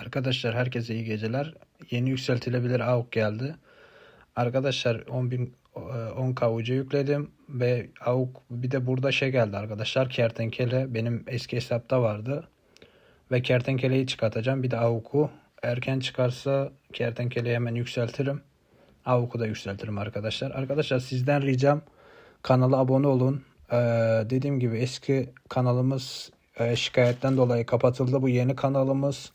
Arkadaşlar herkese iyi geceler. Yeni yükseltilebilir AUK geldi. Arkadaşlar 10.000 e, 10k ucu yükledim ve AUK bir de burada şey geldi arkadaşlar. Kertenkele benim eski hesapta vardı. Ve kertenkeleyi çıkartacağım. Bir de AUK'u erken çıkarsa kertenkeleyi hemen yükseltirim. AUK'u da yükseltirim arkadaşlar. Arkadaşlar sizden ricam kanala abone olun. Ee, dediğim gibi eski kanalımız e, şikayetten dolayı kapatıldı. Bu yeni kanalımız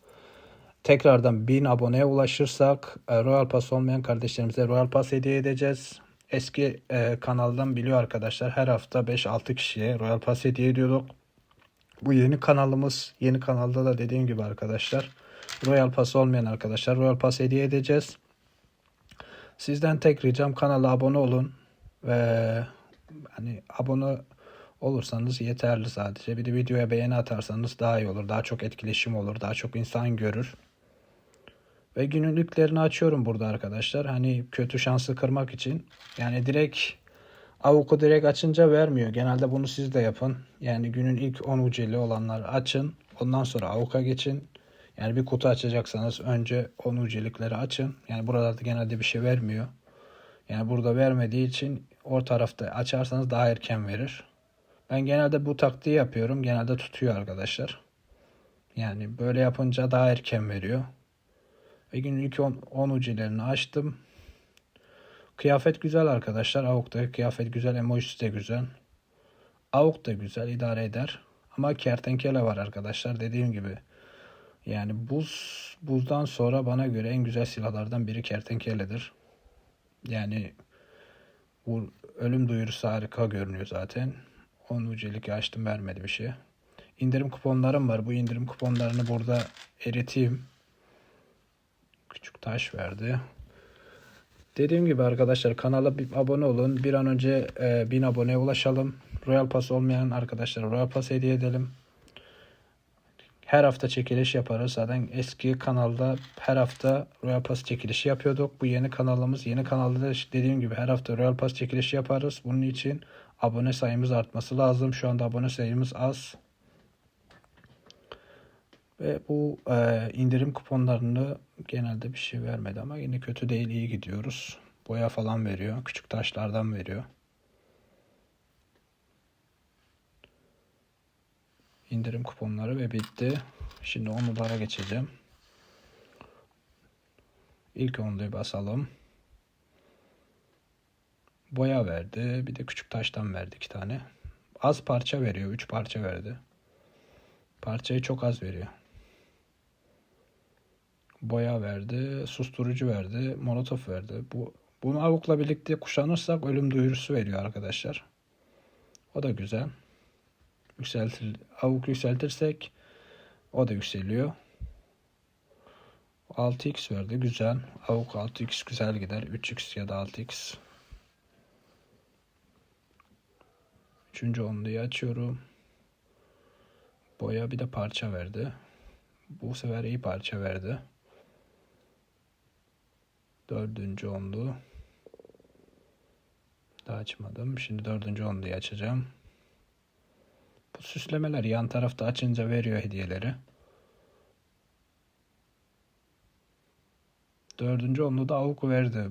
tekrardan 1000 aboneye ulaşırsak e, Royal Pass olmayan kardeşlerimize Royal Pass hediye edeceğiz. Eski e, kanaldan biliyor arkadaşlar her hafta 5-6 kişiye Royal Pass hediye ediyorduk. Bu yeni kanalımız yeni kanalda da dediğim gibi arkadaşlar Royal Pass olmayan arkadaşlar Royal Pass hediye edeceğiz. Sizden tek ricam kanala abone olun ve hani abone olursanız yeterli sadece. Bir de videoya beğeni atarsanız daha iyi olur. Daha çok etkileşim olur. Daha çok insan görür. Ve günlüklerini açıyorum burada arkadaşlar. Hani kötü şansı kırmak için. Yani direkt avuku direkt açınca vermiyor. Genelde bunu siz de yapın. Yani günün ilk 10 uceli olanlar açın. Ondan sonra avuka geçin. Yani bir kutu açacaksanız önce 10 ucelikleri açın. Yani buralarda genelde bir şey vermiyor. Yani burada vermediği için o tarafta açarsanız daha erken verir. Ben genelde bu taktiği yapıyorum. Genelde tutuyor arkadaşlar. Yani böyle yapınca daha erken veriyor. Günün ilk 10, 10 ucilerini açtım. Kıyafet güzel arkadaşlar. Avuk'ta kıyafet güzel. Emojisi de güzel. Avuk da güzel. idare eder. Ama kertenkele var arkadaşlar. Dediğim gibi. Yani buz buzdan sonra bana göre en güzel silahlardan biri kertenkeledir. Yani bu ölüm duyurusu harika görünüyor zaten. 10 ucelik açtım vermedi bir şey. İndirim kuponlarım var. Bu indirim kuponlarını burada eriteyim. Küçük taş verdi. Dediğim gibi arkadaşlar kanala bir abone olun. Bir an önce e, 1000 aboneye ulaşalım. Royal Pass olmayan arkadaşlara Royal Pass hediye edelim. Her hafta çekiliş yaparız. Zaten eski kanalda her hafta Royal Pass çekilişi yapıyorduk. Bu yeni kanalımız. Yeni kanalda da dediğim gibi her hafta Royal Pass çekilişi yaparız. Bunun için abone sayımız artması lazım. Şu anda abone sayımız az. Ve bu e, indirim kuponlarını genelde bir şey vermedi ama yine kötü değil iyi gidiyoruz. Boya falan veriyor. Küçük taşlardan veriyor. indirim kuponları ve bitti. Şimdi onlulara geçeceğim. İlk onluyu basalım. Boya verdi. Bir de küçük taştan verdi iki tane. Az parça veriyor. Üç parça verdi. Parçayı çok az veriyor. Boya verdi. Susturucu verdi. Molotof verdi. Bu bunu avukla birlikte kuşanırsak ölüm duyurusu veriyor arkadaşlar. O da güzel yükseltir, avuk yükseltirsek o da yükseliyor. 6x verdi. Güzel. Avuk 6x güzel gider. 3x ya da 6x. Üçüncü onluyu açıyorum. Boya bir de parça verdi. Bu sefer iyi parça verdi. Dördüncü onlu. Daha açmadım. Şimdi dördüncü onluyu açacağım. Bu süslemeler yan tarafta açınca veriyor hediyeleri. Dördüncü onlu da avuk verdi.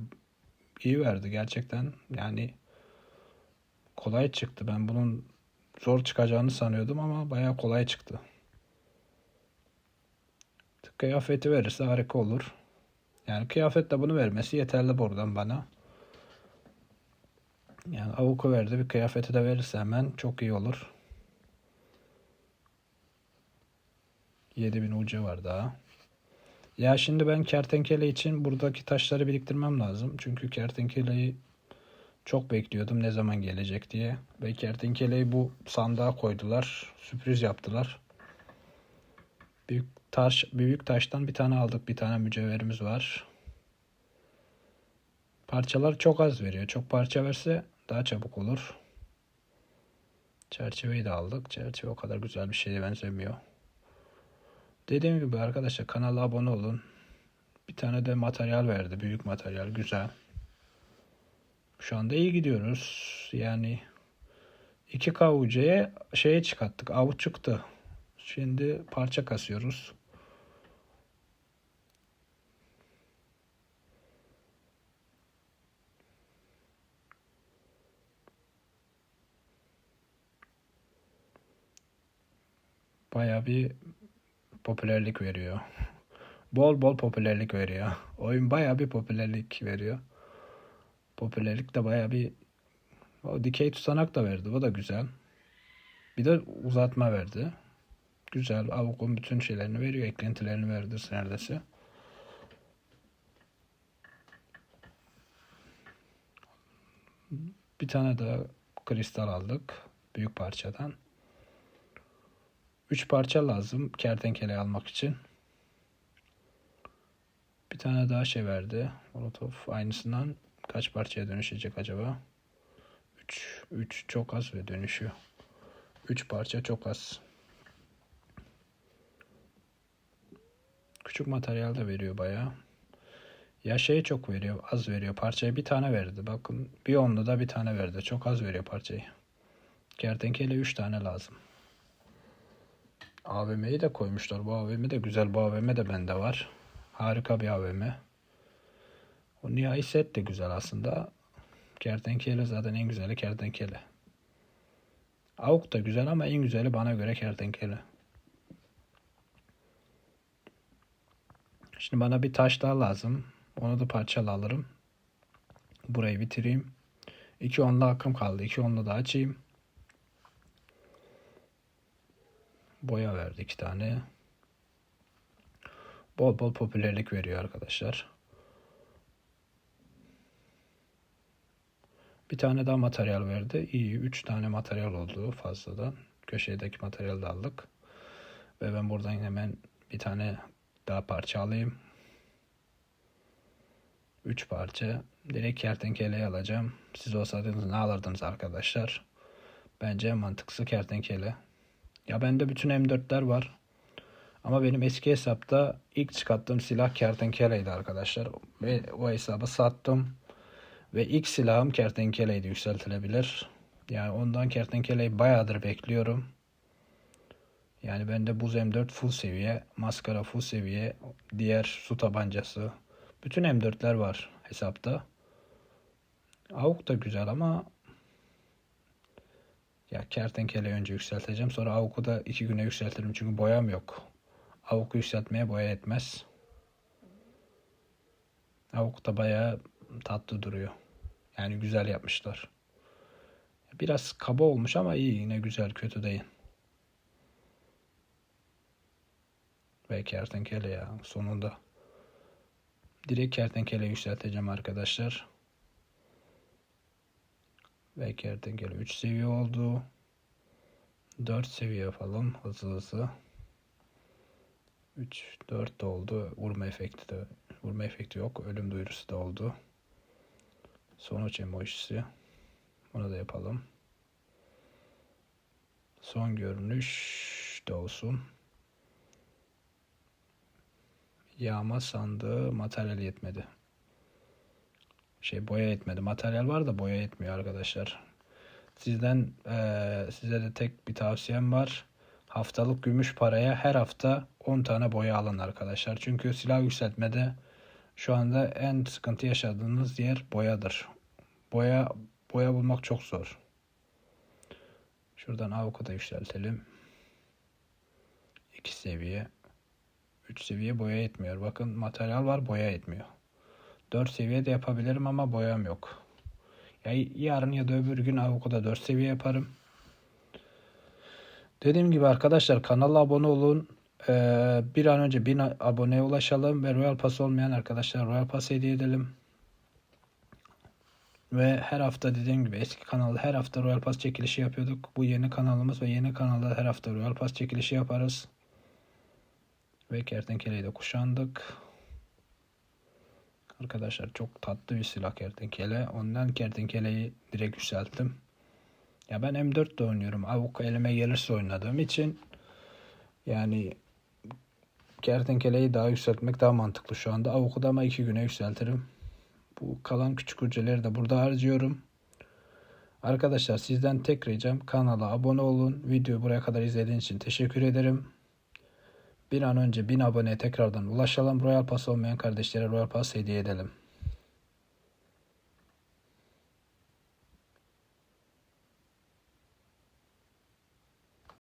İyi verdi gerçekten. Yani kolay çıktı. Ben bunun zor çıkacağını sanıyordum ama bayağı kolay çıktı. Kıyafeti verirse harika olur. Yani kıyafetle bunu vermesi yeterli buradan bana. Yani avuku verdi bir kıyafeti de verirse hemen çok iyi olur. 7000 ucu var daha. Ya şimdi ben kertenkele için buradaki taşları biriktirmem lazım. Çünkü kertenkeleyi çok bekliyordum ne zaman gelecek diye. Ve kertenkeleyi bu sandığa koydular. Sürpriz yaptılar. Büyük taş, büyük taştan bir tane aldık. Bir tane mücevherimiz var. Parçalar çok az veriyor. Çok parça verse daha çabuk olur. Çerçeveyi de aldık. Çerçeve o kadar güzel bir şeye benzemiyor. Dediğim gibi arkadaşlar kanala abone olun. Bir tane de materyal verdi. Büyük materyal. Güzel. Şu anda iyi gidiyoruz. Yani 2K UC'ye şeye çıkarttık. Avuç çıktı. Şimdi parça kasıyoruz. Baya bir popülerlik veriyor. Bol bol popülerlik veriyor. Oyun baya bir popülerlik veriyor. Popülerlik de baya bir o dikey tutanak da verdi. O da güzel. Bir de uzatma verdi. Güzel. Avukun bütün şeylerini veriyor. Eklentilerini verdi neredeyse. Bir tane daha kristal aldık. Büyük parçadan. Üç parça lazım kertenkele almak için. Bir tane daha şey verdi. Molotov aynısından kaç parçaya dönüşecek acaba? 3 3 çok az ve dönüşüyor. 3 parça çok az. Küçük materyal de veriyor bayağı. Ya şey çok veriyor, az veriyor. Parçayı bir tane verdi. Bakın bir onlu da bir tane verdi. Çok az veriyor parçayı. Kertenkele 3 tane lazım. AVM'yi de koymuşlar. Bu AVM de güzel. Bu AVM de bende var. Harika bir AVM. O nihai set de güzel aslında. Kertenkele zaten en güzeli kertenkele. Avuk da güzel ama en güzeli bana göre kertenkele. Şimdi bana bir taş daha lazım. Onu da parçalı alırım. Burayı bitireyim. İki onlu hakkım kaldı. İki onlu da açayım. Boya verdi iki tane. Bol bol popülerlik veriyor arkadaşlar. Bir tane daha materyal verdi. İyi. Üç tane materyal oldu fazladan. Köşedeki materyal da aldık. Ve ben buradan hemen bir tane daha parça alayım. Üç parça. Direkt kertenkeleyi alacağım. Siz olsaydınız ne alırdınız arkadaşlar? Bence en mantıklısı kertenkele. Ya bende bütün M4'ler var. Ama benim eski hesapta ilk çıkarttığım silah kertenkeleydi arkadaşlar. Ve o hesabı sattım. Ve ilk silahım kertenkeleydi yükseltilebilir. Yani ondan kertenkeleyi bayağıdır bekliyorum. Yani bende buz M4 full seviye, maskara full seviye, diğer su tabancası. Bütün M4'ler var hesapta. Avuk da güzel ama ya kertenkele önce yükselteceğim. Sonra avuku da iki güne yükseltirim çünkü boyam yok. Avuku yükseltmeye boya etmez. Avuk da bayağı tatlı duruyor. Yani güzel yapmışlar. Biraz kaba olmuş ama iyi yine güzel kötü değil. Ve kertenkele ya sonunda. Direkt kertenkele yükselteceğim arkadaşlar. Ve kertenkele 3 seviye oldu. 4 seviye falan hızlı hızlı. 3 4 de oldu. Vurma efekti de vurma efekti yok. Ölüm duyurusu da oldu. Sonuç emojisi. Bunu da yapalım. Son görünüş de olsun. Yağma sandığı materyal yetmedi. Şey boya yetmedi. Materyal var da boya yetmiyor arkadaşlar. Sizden e, size de tek bir tavsiyem var. Haftalık gümüş paraya her hafta 10 tane boya alın arkadaşlar. Çünkü silah yükseltmede şu anda en sıkıntı yaşadığınız yer boyadır. Boya boya bulmak çok zor. Şuradan avukata yükseltelim. 2 seviye. 3 seviye boya yetmiyor. Bakın materyal var boya yetmiyor. 4 seviye de yapabilirim ama boyam yok. Ya yarın ya da öbür gün avukada 4 seviye yaparım. Dediğim gibi arkadaşlar kanala abone olun. Ee, bir an önce 1000 aboneye ulaşalım ve Royal Pass olmayan arkadaşlar Royal Pass hediye edelim. Ve her hafta dediğim gibi eski kanalda her hafta Royal Pass çekilişi yapıyorduk. Bu yeni kanalımız ve yeni kanalda her hafta Royal Pass çekilişi yaparız. Ve kertenkeleyi de kuşandık. Arkadaşlar çok tatlı bir silah kertenkele. Ondan kertenkeleyi direkt yükselttim. Ya ben M4 de oynuyorum. Avuk elime gelirse oynadığım için yani kertenkeleyi daha yükseltmek daha mantıklı şu anda. Avuk'u da ama iki güne yükseltirim. Bu kalan küçük hücreleri de burada harcıyorum. Arkadaşlar sizden tek ricam kanala abone olun. Videoyu buraya kadar izlediğiniz için teşekkür ederim. Bir an önce 1000 aboneye tekrardan ulaşalım. Royal Pass olmayan kardeşlere Royal Pass hediye edelim.